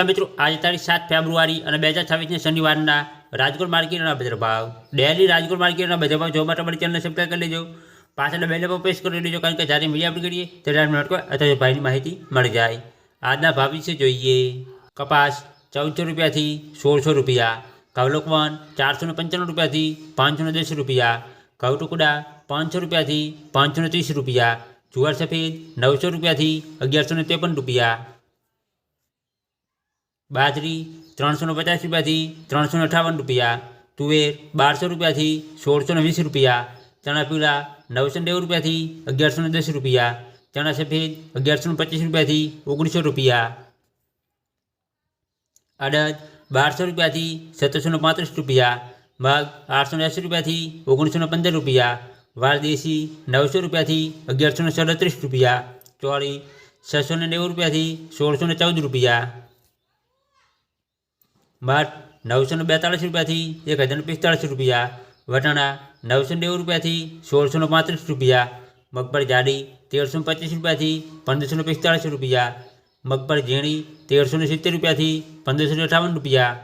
નમસ્કાર મિત્રો, આજે તારીખ સાત ફેબ્રુઆરી અને બે હજાર છવ્વીસની શનિવારના રાજકોટ માર્કેટના બજાર ભાવ. ડેલી રાજકોટ માર્કેટના બજાર ભાવ જોવા માટે અમારી ચેનલને સબસ્ક્રાઈબ કરી લેજો. પાછળ બેલ પર પ્રેસ કરી લેજો, કારણ કે જ્યારે મીડિયા આપણે કરીએ, ત્યારે મિનિટ અથવા ભાઈની માહિતી મળી જાય. આજના ભાવ વિશે જોઈએ. કપાસ ચૌદસો રૂપિયાથી સોળસો રૂપિયા ઘઉલોકવન ચારસો ને પંચાણું રૂપિયાથી પાંચસો ને દસ રૂપિયા ઘઉ ટુકડા પાંચસો રૂપિયાથી પાંચસો ને ત્રીસ રૂપિયા, જુવાર સફેદ નવસો રૂપિયાથી અગિયારસો ને ત્રેપન રૂપિયા બાજરી ત્રણસો ને પચાસ રૂપિયાથી ત્રણસો અઠાવન રૂપિયા, તુવેર બારસો રૂપિયાથી સોળસો ને વીસ રૂપિયા ચણા પીળા નવસો નેવું રૂપિયાથી અગિયારસો દસ રૂપિયા, ચણા સફેદ અગિયારસો ને પચીસ રૂપિયાથી ઓગણીસો રૂપિયા. અડદ બારસો રૂપિયાથી સત્તરસો ને પાંત્રીસ રૂપિયા, મગ આઠસો ને એંસી રૂપિયાથી ઓગણીસો પંદર રૂપિયા વાલ દેશી નવસો રૂપિયાથી અગિયારસો ને સાડત્રીસ રૂપિયા, ચોળી છસો ને નેવું રૂપિયાથી સોળસો ને ચૌદ રૂપિયા. મઠ નવસો ને બેતાળીસ રૂપિયાથી એક હજાર ને પિસ્તાળીસ રૂપિયા, વટાણા નવસો નેવું રૂપિયાથી સોળસો ને પાંત્રીસ રૂપિયા, મગફળી જાડી તેરસો પચીસ રૂપિયાથી પંદરસો પિસ્તાળીસ રૂપિયા, મગફળી ઝીણી તેરસો સિત્તેર રૂપિયાથી પંદરસો અઠાવન રૂપિયા.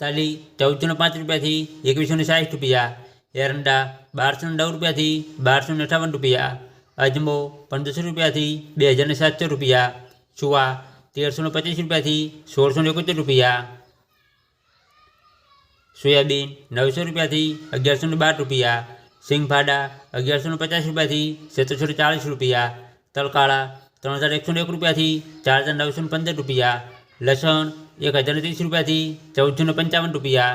તાલી ચૌદસો પાંચ રૂપિયાથી એકવીસો સાઠ રૂપિયા, એરંડા બારસો નવ રૂપિયાથી બારસો અઠાવન રૂપિયા, અજમો પંદરસો રૂપિયાથી બે હજાર સાતસો રૂપિયા ચુવા તેરસો ને પચીસ રૂપિયાથી સોળસો એકોતેર રૂપિયા. સોયાબીન નવસો રૂપિયાથી અગિયારસો ને બાર રૂપિયા. સિંગફાડા અગિયારસો ને પચાસ રૂપિયાથી સત્તરસો ને ચાળીસ રૂપિયા. તલકાળા ત્રણ હજાર એકસો ને એક રૂપિયાથી ચાર હજાર નવસો ને પંદર રૂપિયા. લસણ એક હજાર ત્રીસ રૂપિયાથી ચૌદસો ને પંચાવન રૂપિયા.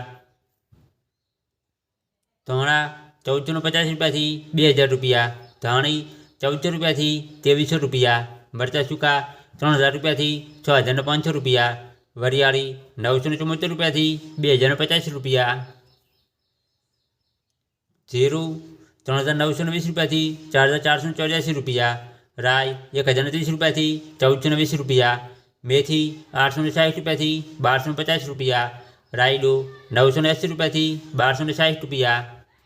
ધોણા ચૌદસો પચાસ રૂપિયાથી બે હજાર રૂપિયા. ધાણી ચૌદસો રૂપિયાથી ત્રેવીસો રૂપિયા. મરચાં સૂકા ત્રણ હજાર રૂપિયાથી છ હજારને પાંચસો રૂપિયા, વરિયાળી નવસો ને ચુમ્મોતેર રૂપિયાથી બે હજારને પચાસ રૂપિયા. જીરું ત્રણ હજાર નવસો વીસ રૂપિયાથી ચાર હજાર ચારસો ચોર્યાસી રૂપિયા. રાય એક હજારને ત્રીસ રૂપિયાથી ચૌદસો વીસ રૂપિયા. મેથી આઠસો ને સાઠ રૂપિયાથી બારસો પચાસ રૂપિયા. રાયડો નવસો ને રૂપિયાથી બારસો ને સાઠ રૂપિયા.